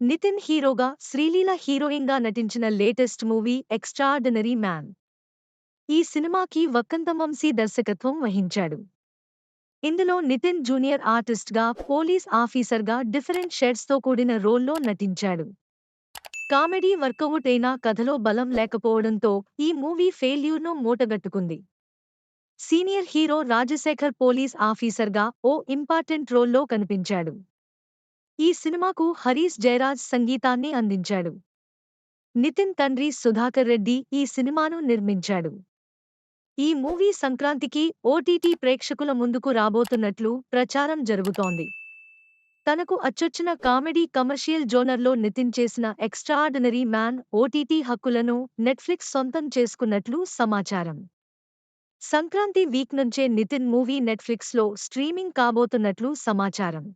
నితిన్ హీరోగా శ్రీలీల హీరోయిన్గా నటించిన లేటెస్ట్ మూవీ ఎక్స్ట్రాఆర్డినరీ మ్యాన్. ఈ సినిమాకి వక్కంతం వంశీ దర్శకత్వం వహించాడు. ఇందులో నితిన్ జూనియర్ ఆర్టిస్ట్గా పోలీస్ ఆఫీసర్గా డిఫరెంట్ షేడ్స్తో కూడిన రోల్లో నటించాడు. కామెడీ వర్కౌట్ అయినా కథలో బలం లేకపోవడంతో ఈ మూవీ ఫెయిల్యూర్ను మూటగట్టుకుంది. సీనియర్ హీరో రాజశేఖర్ పోలీస్ ఆఫీసర్గా ఓ ఇంపార్టెంట్ రోల్లో కనిపించాడు. ఈ సినిమాకు హరీష్ జయరాజ్ సంగీతాన్ని అందించాడు. నితిన్ తండ్రి సుధాకర్ రెడ్డి ఈ సినిమాను నిర్మించాడు. ఈ మూవీ సంక్రాంతికి ఓటీటీ ప్రేక్షకుల ముందుకు రాబోతున్నట్లు ప్రచారం జరుగుతోంది. తనకు అచ్చొచ్చిన కామెడీ కమర్షియల్ జోనర్లో నితిన్ చేసిన ఎక్స్ట్రాఆర్డినరీ మ్యాన్ ఓటీటీ హక్కులను నెట్ఫ్లిక్స్ సొంతం చేసుకున్నట్లు సమాచారం. సంక్రాంతి వీక్ నుంచే నితిన్ మూవీ నెట్ఫ్లిక్స్లో స్ట్రీమింగ్ కాబోతున్నట్లు సమాచారం.